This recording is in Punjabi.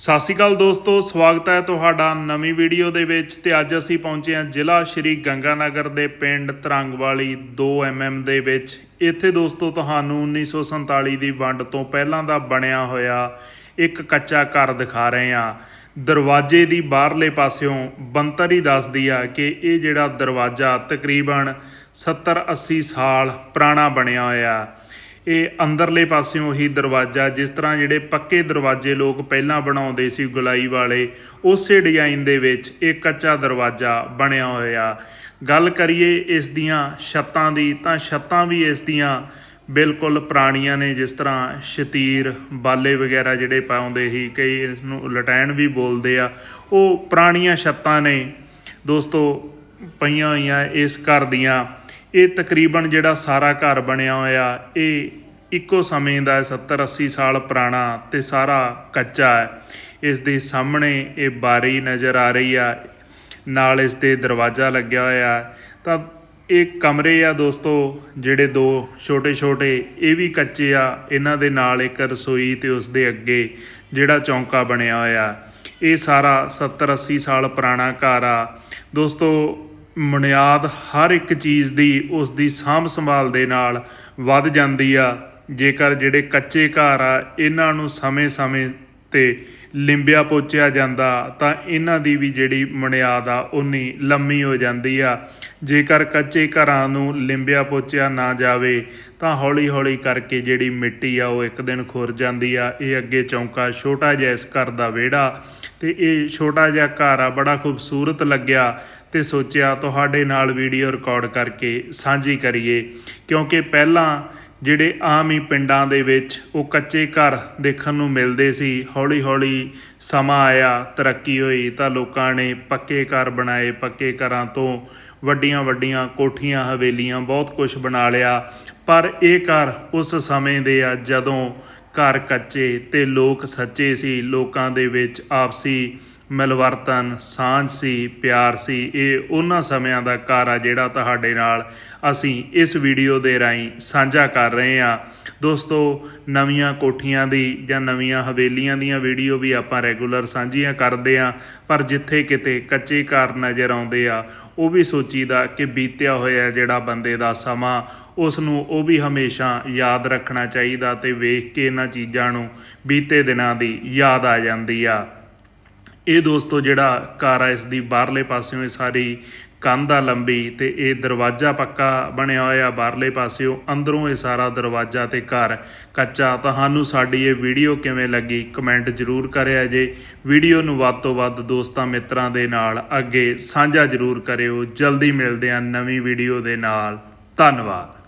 ਸਤਿ ਸ਼੍ਰੀ ਅਕਾਲ ਦੋਸਤੋ, ਸਵਾਗਤ ਹੈ ਤੁਹਾਡਾ ਨਵੀਂ ਵੀਡੀਓ ਦੇ ਵਿੱਚ ਤੇ ਅੱਜ ਅਸੀਂ ਪਹੁੰਚੇ ਹਾਂ ਜ਼ਿਲ੍ਹਾ ਸ਼੍ਰੀ ਗੰਗਾਨਗਰ ਦੇ ਪਿੰਡ ਤਰੰਗਵਾਲੀ 2 mm ਦੇ ਵਿੱਚ। ਇੱਥੇ ਦੋਸਤੋ, ਤੁਹਾਨੂੰ 1947 ਦੀ ਵੰਡ ਤੋਂ ਪਹਿਲਾਂ ਦਾ ਬਣਿਆ ਹੋਇਆ ਇੱਕ ਕੱਚਾ ਘਰ ਦਿਖਾ ਰਹੇ ਹਾਂ। ਦਰਵਾਜ਼ੇ ਦੀ ਬਾਹਰਲੇ ਪਾਸਿਓਂ ਬੰਤਰ ਹੀ ਦੱਸਦੀ ਆ ਕਿ ਇਹ ਜਿਹੜਾ ਦਰਵਾਜ਼ਾ ਤਕਰੀਬਨ 70 80 ਸਾਲ ਪੁਰਾਣਾ ਬਣਿਆ ਹੋਇਆ। ਇਹ ਅੰਦਰਲੇ ਪਾਸਿਓਂ ਹੀ ਦਰਵਾਜ਼ਾ, ਜਿਸ ਤਰ੍ਹਾਂ ਜਿਹੜੇ ਪੱਕੇ ਦਰਵਾਜ਼ੇ ਲੋਕ ਪਹਿਲਾਂ ਬਣਾਉਂਦੇ ਸੀ ਗੁਲਾਈ ਵਾਲੇ, ਉਸੇ ਡਿਜ਼ਾਈਨ ਦੇ ਵਿੱਚ ਇਹ ਕੱਚਾ ਦਰਵਾਜ਼ਾ ਬਣਿਆ ਹੋਇਆ। ਗੱਲ ਕਰੀਏ ਇਸ ਦੀਆਂ ਛੱਤਾਂ ਦੀ, ਤਾਂ ਛੱਤਾਂ ਵੀ ਇਸ ਦੀਆਂ ਬਿਲਕੁਲ ਪੁਰਾਣੀਆਂ ਨੇ, ਜਿਸ ਤਰ੍ਹਾਂ ਸ਼ਤੀਰ, ਬਾਲੇ ਵਗੈਰਾ ਜਿਹੜੇ ਪਾਉਂਦੇ ਸੀ, ਕਈ ਇਸ ਨੂੰ ਲਟੈਣ ਵੀ ਬੋਲਦੇ ਆ। ਉਹ ਪੁਰਾਣੀਆਂ ਛੱਤਾਂ ਨੇ। ਦੋਸਤੋ, ਪਈਆਂ ਹੋਈਆਂ ਇਸ ਘਰ ਦੀਆਂ ਇਹ ਤਕਰੀਬਨ ਜਿਹੜਾ ਸਾਰਾ ਘਰ ਬਣਿਆ ਹੋਇਆ ਇਹ ਇੱਕੋ ਸਮੇਂ ਦਾ ਹੈ, 70 80 ਸਾਲ ਪੁਰਾਣਾ ਤੇ ਸਾਰਾ ਕੱਚਾ ਹੈ। ਇਸ ਦੇ ਸਾਹਮਣੇ ਇਹ ਬਾਰੀ ਨਜ਼ਰ ਆ ਰਹੀ ਆ ਨਾਲ ਇਸ ਦੇ ਦਰਵਾਜ਼ਾ ਲੱਗਿਆ ਹੋਇਆ ਤਾਂ ਇਹ ਕਮਰੇ ਆ ਦੋਸਤੋ ਜਿਹੜੇ ਦੋ ਛੋਟੇ ਛੋਟੇ ਇਹ ਵੀ ਕੱਚੇ ਆ। ਇਹਨਾਂ ਦੇ ਨਾਲ ਇੱਕ ਰਸੋਈ ਤੇ ਉਸ ਦੇ ਅੱਗੇ ਜਿਹੜਾ ਚੌਂਕਾ ਬਣਿਆ ਹੋਇਆ। ਇਹ ਸਾਰਾ 70 80 ਸਾਲ ਪੁਰਾਣਾ ਘਰ ਆ। ਦੋਸਤੋ ਬੁਨਿਆਦ ਹਰ ਇੱਕ ਚੀਜ਼ ਦੀ ਉਸ ਦੀ ਸਾਂਭ ਸੰਭਾਲ ਦੇ ਨਾਲ ਵੱਧ ਜਾਂਦੀ ਆ। ਜੇਕਰ ਜਿਹੜੇ ਕੱਚੇ ਘਰ ਆ, ਇਹਨਾਂ ਨੂੰ ਸਮੇਂ-ਸਮੇਂ ਤੇ ਲਿੰਬਿਆ ਪੋਚਿਆ ਜਾਂਦਾ ਤਾਂ ਇਹਨਾਂ ਦੀ ਵੀ ਜਿਹੜੀ ਬੁਨਿਆਦ ਆ ਉਨੀ ਲੰਮੀ ਹੋ ਜਾਂਦੀ ਆ। ਜੇਕਰ ਕੱਚੇ ਘਰਾਂ ਨੂੰ ਲਿੰਬਿਆ ਪੋਚਿਆ ਨਾ ਜਾਵੇ, ਤਾਂ ਹੌਲੀ-ਹੌਲੀ ਕਰਕੇ ਜਿਹੜੀ ਮਿੱਟੀ ਆ, ਉਹ ਇੱਕ ਦਿਨ ਖੁਰ ਜਾਂਦੀ ਆ। ਇਹ ਅੱਗੇ ਚੌਂਕਾ ਛੋਟਾ ਜਿਹਾ ਇਸ ਘਰ ਦਾ ਵਿਹੜਾ ਤੇ ਇਹ ਛੋਟਾ ਜਿਹਾ ਘਰ ਆ, ਬੜਾ ਖੂਬਸੂਰਤ ਲੱਗਿਆ ਤੇ ਸੋਚਿਆ ਤੁਹਾਡੇ ਨਾਲ ਵੀਡੀਓ ਰਿਕਾਰਡ ਕਰਕੇ ਸਾਂਝੀ ਕਰੀਏ, ਕਿਉਂਕਿ ਪਹਿਲਾਂ ਜਿਹੜੇ ਆਮ ਹੀ ਪਿੰਡਾਂ ਦੇ ਵਿੱਚ ਉਹ ਕੱਚੇ ਘਰ ਦੇਖਣ ਨੂੰ ਮਿਲਦੇ ਸੀ, ਹੌਲੀ-ਹੌਲੀ ਸਮਾਂ ਆਇਆ, ਤਰੱਕੀ ਹੋਈ ਤਾਂ ਲੋਕਾਂ ਨੇ ਪੱਕੇ ਘਰ ਬਣਾਏ, ਪੱਕੇ ਘਰਾਂ ਤੋਂ ਵੱਡੀਆਂ-ਵੱਡੀਆਂ ਕੋਠੀਆਂ, ਹਵੇਲੀਆਂ ਬਹੁਤ ਕੁਝ ਬਣਾ ਲਿਆ। ਪਰ ਇਹ ਘਰ ਉਸ ਸਮੇਂ ਦੇ ਆ ਜਦੋਂ ਘਰ ਕੱਚੇ ਤੇ ਲੋਕ ਸੱਚੇ ਸੀ, ਲੋਕਾਂ ਦੇ ਵਿੱਚ ਆਪਸੀ ਮਿਲਵਰਤਨ, ਸਾਂਝ ਸੀ, ਪਿਆਰ ਸੀ, ਇਹ ਉਹਨਾਂ ਸਮਿਆਂ ਦਾ ਘਰ ਆ ਜਿਹੜਾ ਤੁਹਾਡੇ ਨਾਲ ਅਸੀਂ ਇਸ ਵੀਡੀਓ ਦੇ ਰਾਹੀਂ ਸਾਂਝਾ ਕਰ ਰਹੇ ਹਾਂ। ਦੋਸਤੋ, ਨਵੀਆਂ ਕੋਠੀਆਂ ਦੀ ਜਾਂ ਨਵੀਆਂ ਹਵੇਲੀਆਂ ਦੀਆਂ ਵੀਡੀਓ ਵੀ ਆਪਾਂ ਰੈਗੂਲਰ ਸਾਂਝੀਆਂ ਕਰਦੇ ਹਾਂ, ਪਰ ਜਿੱਥੇ ਕਿਤੇ ਕੱਚੇ ਘਰ ਨਜ਼ਰ ਆਉਂਦੇ ਆ, ਉਹ ਵੀ ਸੋਚੀਦਾ ਕਿ ਬੀਤਿਆ ਹੋਇਆ ਜਿਹੜਾ ਬੰਦੇ ਦਾ ਸਮਾਂ, ਉਸ ਨੂੰ ਉਹ ਵੀ ਹਮੇਸ਼ਾ ਯਾਦ ਰੱਖਣਾ ਚਾਹੀਦਾ ਤੇ ਵੇਖ ਕੇ ਇਹਨਾਂ ਚੀਜ਼ਾਂ ਨੂੰ ਬੀਤੇ ਦਿਨਾਂ ਦੀ ਯਾਦ ਆ ਜਾਂਦੀ ਆ। ਇਹ ਦੋਸਤੋ ਜਿਹੜਾ ਘਰ ਆ, ਇਸ ਦੀ ਬਾਹਰਲੇ ਪਾਸਿਓਂ ਇਹ ਸਾਰੀ ਕੰਧ ਆ ਲੰਬੀ ਤੇ ਇਹ ਦਰਵਾਜ਼ਾ ਪੱਕਾ ਬਣਿਆ ਹੋਇਆ ਬਾਹਰਲੇ ਪਾਸਿਓਂ, ਅੰਦਰੋਂ ਇਹ ਸਾਰਾ ਦਰਵਾਜ਼ਾ ਤੇ ਘਰ ਕੱਚਾ। ਤੁਹਾਨੂੰ ਸਾਡੀ ਇਹ ਵੀਡੀਓ ਕਿਵੇਂ ਲੱਗੀ ਕਮੈਂਟ ਜ਼ਰੂਰ ਕਰਿਆ ਜੇ। ਵੀਡੀਓ ਨੂੰ ਵੱਧ ਤੋਂ ਵੱਧ ਦੋਸਤਾਂ ਮਿੱਤਰਾਂ ਦੇ ਨਾਲ ਅੱਗੇ ਸਾਂਝਾ ਜ਼ਰੂਰ ਕਰਿਓ। ਜਲਦੀ ਮਿਲਦੇ ਹਾਂ ਨਵੀਂ ਵੀਡੀਓ ਦੇ ਨਾਲ। ਧੰਨਵਾਦ।